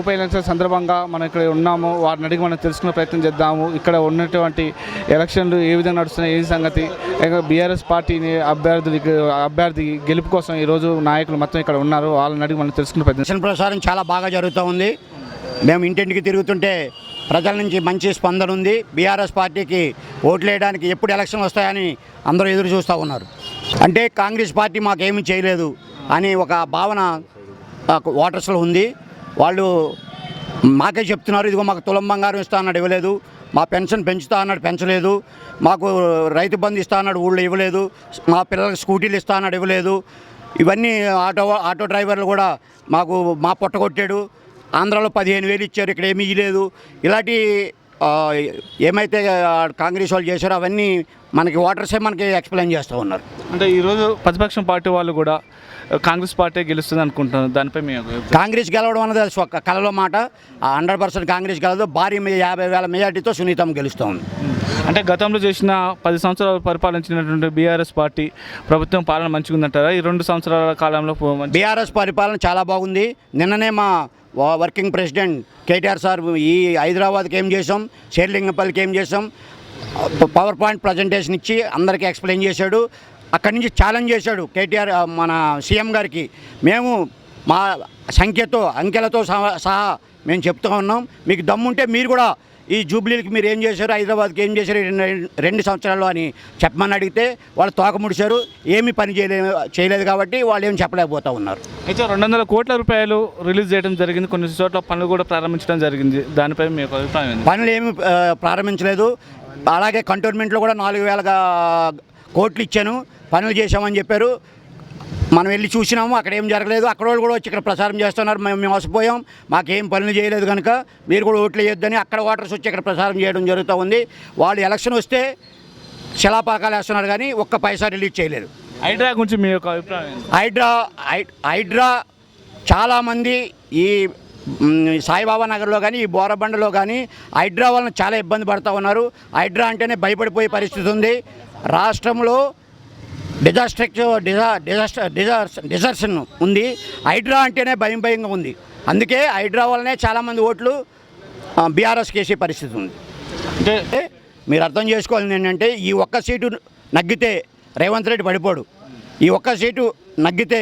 ఉప ఎలక్షన్ సందర్భంగా మనం ఇక్కడ ఉన్నాము. వారిని అడిగి మనం తెలుసుకునే ప్రయత్నం చేద్దాము. ఇక్కడ ఉన్నటువంటి ఎలక్షన్లు ఏ విధంగా నడుస్తున్నాయి ఏ సంగతి? బీఆర్ఎస్ పార్టీని అభ్యర్థి అభ్యర్థి గెలుపు కోసం ఈరోజు నాయకులు మొత్తం ఇక్కడ ఉన్నారు. వాళ్ళని అడిగి మనం తెలుసుకునే ప్రయత్నం ప్రసారం చాలా బాగా జరుగుతూ ఉంది. మేము ఇంటింటికి తిరుగుతుంటే ప్రజల నుంచి మంచి స్పందన ఉంది. బీఆర్ఎస్ పార్టీకి ఓట్లు వేయడానికి ఎప్పుడు ఎలక్షన్ వస్తాయని అందరూ ఎదురు చూస్తూ ఉన్నారు. అంటే కాంగ్రెస్ పార్టీ మాకేమీ చేయలేదు అని ఒక భావన ఓటర్స్లో ఉంది. వాళ్ళు మాకే చెప్తున్నారు ఇదిగో మాకు తులం బంగారం ఇస్తా అన్నాడు ఇవ్వలేదు. మా పెన్షన్ పెంచుతా అన్నాడు పెంచలేదు. మాకు రైతు బంధు ఇస్తా అన్నాడు ఊళ్ళో ఇవ్వలేదు. మా పిల్లలకు స్కూటీలు ఇస్తా అన్నాడు ఇవ్వలేదు. ఇవన్నీ ఆటో ఆటో డ్రైవర్లు కూడా మాకు మా పొట్ట కొట్టాడు. ఆంధ్రాలో పదిహేను వేలు ఇచ్చారు ఇక్కడ ఏమీ ఇవ్వలేదు ఇలాంటి ఏమైతే కాంగ్రెస్ వాళ్ళు చేశారో అవన్నీ మనకి ఓటర్సే మనకి ఎక్స్ప్లెయిన్ చేస్తూ ఉన్నారు. అంటే ఈరోజు ప్రతిపక్షం పార్టీ వాళ్ళు కూడా కాంగ్రెస్ పార్టీ గెలుస్తుంది అనుకుంటున్నారు దానిపై మీ. కాంగ్రెస్ గెలవడం అన్నది అది ఒక కలలో మాట. హండ్రెడ్ పర్సెంట్ కాంగ్రెస్ గెలదు. భారీ యాభై వేల మెజార్టీతో సునీతం గెలుస్తోంది. అంటే గతంలో చేసిన పది సంవత్సరాలు పరిపాలించినటువంటి బీఆర్ఎస్ పార్టీ ప్రభుత్వం పాలన మంచిగా ఉందంటారా ఈ రెండు సంవత్సరాల కాలంలో బీఆర్ఎస్ పరిపాలన చాలా బాగుంది. నిన్ననే మా వర్కింగ్ ప్రెసిడెంట్ కేటీఆర్ సార్ ఈ హైదరాబాద్కి ఏం చేసాం షేర్లింగపల్లికి ఏం చేసాం పవర్ పాయింట్ ప్రజెంటేషన్ ఇచ్చి అందరికీ ఎక్స్ప్లెయిన్ చేశాడు. అక్కడి నుంచి ఛాలెంజ్ చేశాడు కేటీఆర్ మన సీఎం గారికి. మేము మా సంఖ్యతో అంకెలతో సహా సహా మేము చెప్తూ ఉన్నాం. మీకు దమ్ముంటే మీరు కూడా ఈ జూబ్లీలకి మీరు ఏం చేశారు హైదరాబాద్కి ఏం చేశారు రెండు- సంవత్సరాల్లో అని చెప్పమని అడిగితే వాళ్ళు తోక ముడిచారు ఏమీ పని చేయలే చేయలేదు కాబట్టి వాళ్ళు ఏం చెప్పలేకపోతూ ఉన్నారు. అయితే రెండు వందల కోట్ల రూపాయలు రిలీజ్ చేయడం జరిగింది. కొన్ని చోట్ల పనులు కూడా ప్రారంభించడం జరిగింది. దానిపై మీ యొక్క అభిప్రాయం పనులు ఏమి ప్రారంభించలేదు. అలాగే కంటోన్మెంట్లో కూడా నాలుగు వేల కోట్లు ఇచ్చాను. పనులు చేశామని చెప్పారు. మనం వెళ్ళి చూసినాము అక్కడ ఏం జరగలేదు. అక్కడ వాళ్ళు కూడా వచ్చి ఇక్కడ ప్రచారం చేస్తున్నారు. మేము మేము మోసపోయాం మాకేం పనులు చేయలేదు కనుక మీరు కూడా ఓట్లు వేయొద్దని అక్కడ ఓటర్స్ వచ్చి ఇక్కడ ప్రచారం చేయడం జరుగుతూ ఉంది. వాళ్ళు ఎలక్షన్ వస్తే శిలాపాకాలు వేస్తున్నారు కానీ ఒక్క పైసా రిలీజ్ చేయలేదు. హైడ్రా గురించి మీ యొక్క అభిప్రాయం? హైడ్రా హైడ్రా చాలామంది ఈ సాయిబాబా నగర్లో కానీ ఈ బోరబండలో కానీ హైడ్రా వలన చాలా ఇబ్బంది పడుతూ ఉన్నారు. హైడ్రా అంటేనే భయపడిపోయే పరిస్థితి ఉంది. రాష్ట్రంలో డిజాస్ట్రక్చర్ డిజా డిజాస్టర్ డిజాస్ డిజర్షన్ ఉంది. హైడ్రా అంటేనే భయం భయంగా ఉంది. అందుకే హైడ్రా వల్లనే చాలామంది ఓట్లు బీఆర్ఎస్ కేసే పరిస్థితి ఉంది. అంటే మీరు అర్థం చేసుకోవాల్సింది ఏంటంటే ఈ ఒక్క సీటు నగ్గితే రేవంత్ రెడ్డి పడిపోడు. ఈ ఒక్క సీటు నగ్గితే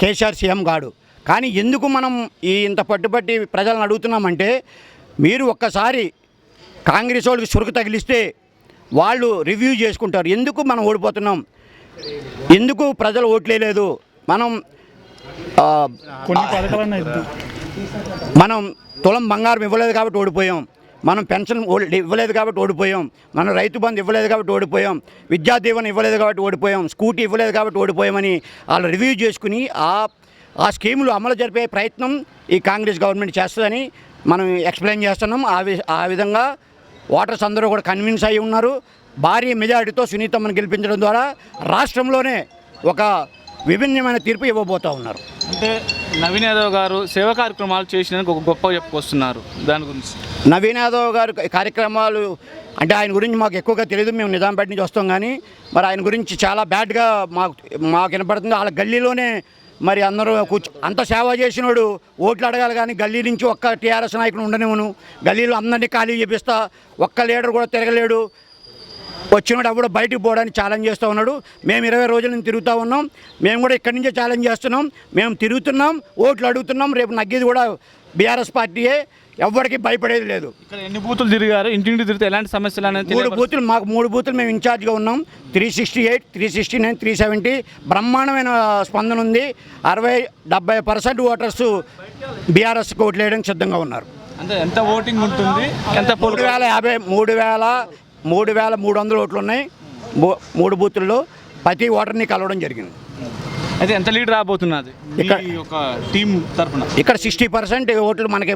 కేసీఆర్ సీఎం కాడు. కానీ ఎందుకు మనం ఈ ఇంత పట్టుబట్టి ప్రజలను అడుగుతున్నామంటే మీరు ఒక్కసారి కాంగ్రెస్ వాళ్ళకి సురుకు తగిలిస్తే వాళ్ళు రివ్యూ చేసుకుంటారు. ఎందుకు మనం ఓడిపోతున్నాం? ఎందుకు ప్రజలు ఓట్లేదు మనం మనం తులం బంగారం ఇవ్వలేదు కాబట్టి ఓడిపోయాం. మనం పెన్షన్ ఇవ్వలేదు కాబట్టి ఓడిపోయాం. మనం రైతు బంధు ఇవ్వలేదు కాబట్టి ఓడిపోయాం. విద్యా దీవెన ఇవ్వలేదు కాబట్టి ఓడిపోయాం. స్కూటీ ఇవ్వలేదు కాబట్టి ఓడిపోయామని వాళ్ళు రివ్యూ చేసుకుని ఆ ఆ స్కీములు అమలు జరిపే ప్రయత్నం ఈ కాంగ్రెస్ గవర్నమెంట్ చేస్తుందని మనం ఎక్స్ప్లెయిన్ చేస్తున్నాం. ఆ వి ఆ విధంగా ఓటర్స్ అందరూ కూడా కన్విన్స్ అయి ఉన్నారు. భారీ మెజారిటీతో సునీతమ్మను గెలిపించడం ద్వారా రాష్ట్రంలోనే ఒక విభిన్నమైన తీర్పు ఇవ్వబోతూ ఉన్నారు. అంటే నవీన్ యాదవ్ గారు సేవా కార్యక్రమాలు చేసినందుకు ఒక గొప్ప చెప్పుకొస్తున్నారు. దాని గురించి. నవీన్ యాదవ్ గారు కార్యక్రమాలు అంటే ఆయన గురించి మాకు ఎక్కువగా తెలియదు మేము నిజాంపేట నుంచి వస్తాం కానీ మరి ఆయన గురించి చాలా బ్యాడ్గా మాకు మాకు వినపడుతుంది. వాళ్ళ గల్లీలోనే మరి అందరూ కూర్చో అంత సేవ చేసినోడు ఓట్లు అడగాలి కానీ గల్లీ నుంచి ఒక్క టీఆర్ఎస్ నాయకుడు ఉండనివ్వను. గల్లీలో అందరినీ ఖాళీ చేపిస్తా ఒక్క లీడర్ కూడా తిరగలేడు. వచ్చినప్పుడు బయటికి పోవడానికి ఛాలెంజ్ చేస్తూ ఉన్నాడు. మేము ఇరవై రోజుల నుంచి తిరుగుతూ ఉన్నాం. మేము కూడా ఇక్కడి నుంచే ఛాలెంజ్ చేస్తున్నాం. మేము తిరుగుతున్నాం ఓట్లు అడుగుతున్నాం. రేపు నగ్గేది కూడా బీఆర్ఎస్ పార్టీయే. ఎవ్వరికి భయపడేది లేదు. ఇక్కడ ఎన్ని బూతులు తిరిగారు? ఇంటింటి తిరిగితే ఎలాంటి సమస్యలు అనేది మూడు బూతులు మాకు మూడు బూతులు మేము ఇన్ఛార్జ్గా ఉన్నాం. Three sixty eight three sixty nine three seventy. బ్రహ్మాండమైన స్పందన ఉంది. అరవై డెబ్బై పర్సెంట్ ఓటర్స్ బీఆర్ఎస్కి ఓట్లు వేయడానికి సిద్ధంగా ఉన్నారు. అంటే ఎంత ఓటింగ్ ఉంటుంది? ఎంత మూడు వేల యాభై మూడు వేల మూడు వేల మూడు వందల ఓట్లు ఉన్నాయి. మూడు బూతుల్లో ప్రతి ఓటర్ని కలవడం జరిగింది. అయితే ఎంత లీడ్ రాబోతున్నది ఇక్కడ- ఈ యొక్క టీం తరపున. ఇక్కడ సిక్స్టీ పర్సెంట్ ఓట్లు మనకి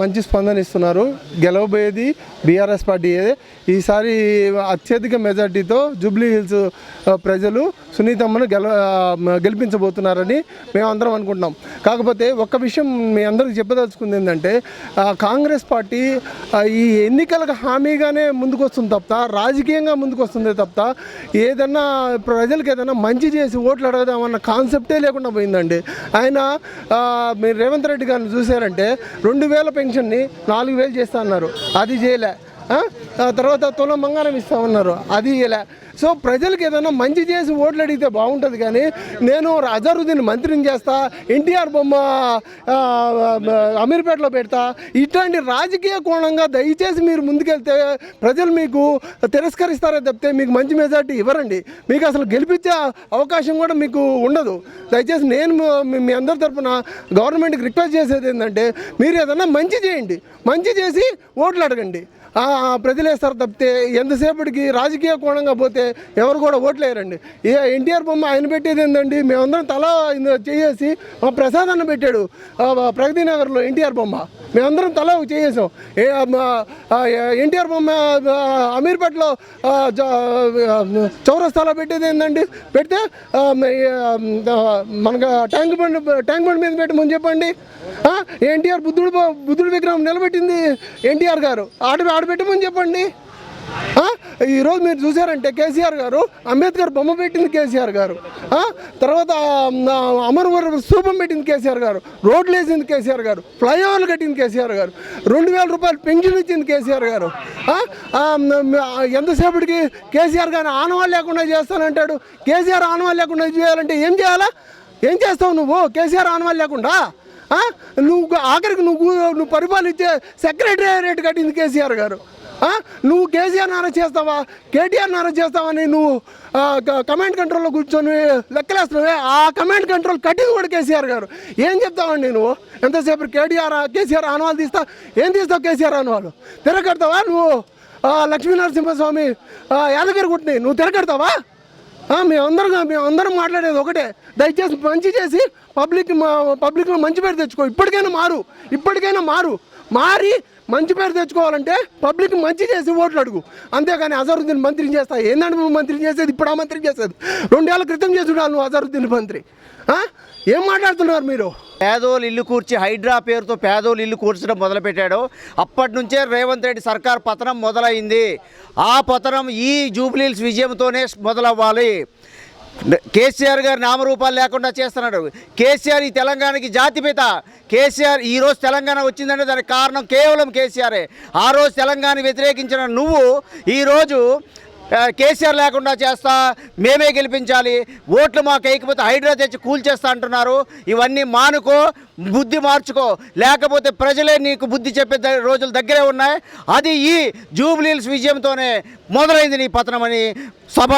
మంచి స్పందన ఇస్తున్నారు. గెలవబోయేది బీఆర్ఎస్ పార్టీ ఈసారి అత్యధిక మెజార్టీతో జూబ్లీ హిల్స్ ప్రజలు సునీతమ్మను గెల గెలిపించబోతున్నారని మేమందరం అనుకుంటున్నాం. కాకపోతే ఒక్క విషయం మీ అందరికి చెప్పదలుచుకుంది ఏంటంటే కాంగ్రెస్ పార్టీ ఈ ఎన్నికలకు హామీగానే ముందుకు వస్తుంది తప్ప రాజకీయంగా ముందుకు వస్తుంది తప్ప ఏదన్నా ప్రజలకు ఏదైనా మంచి చేసి ఓట్లు అడగదామన్న కాన్సెప్టే లేకుండా పోయిందండి. ఆయన మీరు రేవంత్ రెడ్డి గారిని చూసారంటే రెండు వేల పెన్షన్ని నాలుగు వేలు చేస్తా అన్నారు. అది చేయలే. తర్వాత తులం బంగారం ఇస్తామన్నారు అది ఇలా. సో ప్రజలకు ఏదైనా మంచి చేసి ఓట్లు అడిగితే బాగుంటుంది కానీ నేను అజరుద్దీన్ మంత్రిని చేస్తా ఎన్టీఆర్ బొమ్మ అమీర్పేటలో పెడతా ఇట్లాంటి రాజకీయ కోణంగా దయచేసి మీరు ముందుకెళ్తే ప్రజలు మీకు తిరస్కరిస్తారే తప్పితే మీకు మంచి మెజార్టీ ఇవ్వరండి. మీకు అసలు గెలిపించే అవకాశం కూడా మీకు ఉండదు. దయచేసి నేను మీ- అందరి తరఫున గవర్నమెంట్కి రిక్వెస్ట్ చేసేది ఏంటంటే మీరు ఏదైనా మంచి చేయండి. మంచి చేసి ఓట్లు అడగండి. ప్రతిలేస్తారు తప్పితే ఎంతసేపటికి రాజకీయ కోణంగా పోతే ఎవరు కూడా ఓట్లేయరండి. ఏ ఎన్టీఆర్ బొమ్మ ఆయన పెట్టేది ఏంటండి మేమందరం తల చేసి మా పెట్టాడు ప్రగతి నగర్లో ఎన్టీఆర్ బొమ్మ. మేమందరం తల ఒక చేసాం ఏ ఎన్టీఆర్ బొమ్మ అమీర్పేటలో చౌరస్తాలో పెట్టేది ఏంటండి పెడితే మనకు ట్యాంక్ బండ్ ట్యాంక్ బండ్ మీద పెట్టమని చెప్పండి. ఎన్టీఆర్ బుద్ధుడు బుద్ధుడు బుద్ధుడి విగ్రహం నిలబెట్టింది ఎన్టీఆర్ గారు. ఆడ పెట్టమని చెప్పండి. ఈరోజు మీరు చూసారంటే కేసీఆర్ గారు అంబేద్కర్ బొమ్మ పెట్టింది కేసీఆర్ గారు. తర్వాత ఆ, అమరవర స్థూపం పెట్టింది కేసీఆర్ గారు. రోడ్లు వేసింది కేసీఆర్ గారు. ఫ్లైఓవర్లు కట్టింది కేసీఆర్ గారు. రెండు వేల రూపాయలు పెన్షన్ ఇచ్చింది కేసీఆర్ గారు. ఎంతసేపటికి కేసీఆర్ గారిని ఆనవాళ్ళు లేకుండా చేస్తానంటాడు? కేసీఆర్ ఆనవాళ్ళు లేకుండా చేయాలంటే ఏం చేయాలా? ఏం చేస్తావు నువ్వు? కేసీఆర్ ఆనవాళ్ళు లేకుండా? నువ్వు ఆఖరికి నువ్వు నువ్వు పరిపాలించే సెక్రటేరియట్ కట్టింది కేసీఆర్ గారు. నువ్వు కేసీఆర్ నారా చేస్తావా? కేటీఆర్ నారా చేస్తావని నువ్వు కమాండ్ కంట్రోల్లో కూర్చొని లెక్కలేస్తున్నావే? ఆ కమాండ్ కంట్రోల్ కట్టింది కూడా కేసీఆర్ గారు. ఏం చెప్తావండి నువ్వు? ఎంతసేపు కేటీఆర్ కేసీఆర్ ఆనవాలు తీస్తా? ఏం తీస్తావు కేసీఆర్ ఆనవాళ్ళు తిరగడతావా నువ్వు? ఆ, లక్ష్మీ నరసింహస్వామి యాదగిరి గుట్టిని నువ్వు తిరగడతావా? మేమందరం మేమందరం మాట్లాడేది ఒకటే. దయచేసి మంచి చేసి పబ్లిక్ పబ్లిక్లో మంచి పేరు తెచ్చుకో. ఇప్పటికైనా మారు. ఇప్పటికైనా మారు. మారి మంచి పేరు తెచ్చుకోవాలంటే పబ్లిక్ మంచి చేసి ఓట్లు అడుగు. అంతేగాని అజరుద్దీన్ మంత్రిని చేస్తా. ఏందంటే నువ్వు మంత్రిని చేసేది? ఇప్పుడు ఆ మంత్రిని చేసేది. రెండేళ్ళ క్రితం చేసి ఉండాలి నువ్వు అజరుద్దీన్ మంత్రి. ఏం మాట్లాడుతున్నారు మీరు? పేదోళ్ళు ఇల్లు కూర్చి హైడ్రా పేరుతో పేదోళ్ళు ఇల్లు కూర్చడం మొదలుపెట్టాడు. అప్పటి నుంచే రేవంత్ రెడ్డి సర్కార్ పతనం మొదలైంది. ఆ పతనం ఈ జూబ్లీల్స్ విజయంతోనే మొదలవ్వాలి. కేసీఆర్ గారి నామరూపాలు లేకుండా చేస్తున్నాడు. కేసీఆర్ ఈ తెలంగాణకి జాతిపిత. కేసీఆర్ ఈ రోజు తెలంగాణ వచ్చిందంటే దానికి కారణం కేవలం కేసీఆరే. ఆ రోజు తెలంగాణ వ్యతిరేకించిన నువ్వు ఈరోజు కేసీఆర్ లేకుండా చేస్తా మేమే గెలిపించాలి ఓట్లు మాకు వేయకపోతే హైడ్రా తెచ్చి కూల్చేస్తా అంటున్నారు. ఇవన్నీ మానుకో బుద్ధి మార్చుకో. లేకపోతే ప్రజలే నీకు బుద్ధి చెప్పే రోజులు దగ్గరే ఉన్నాయి. అది ఈ జూబ్లీల్స్ విజయంతోనే మొదలైంది నీ పతనం అని సభ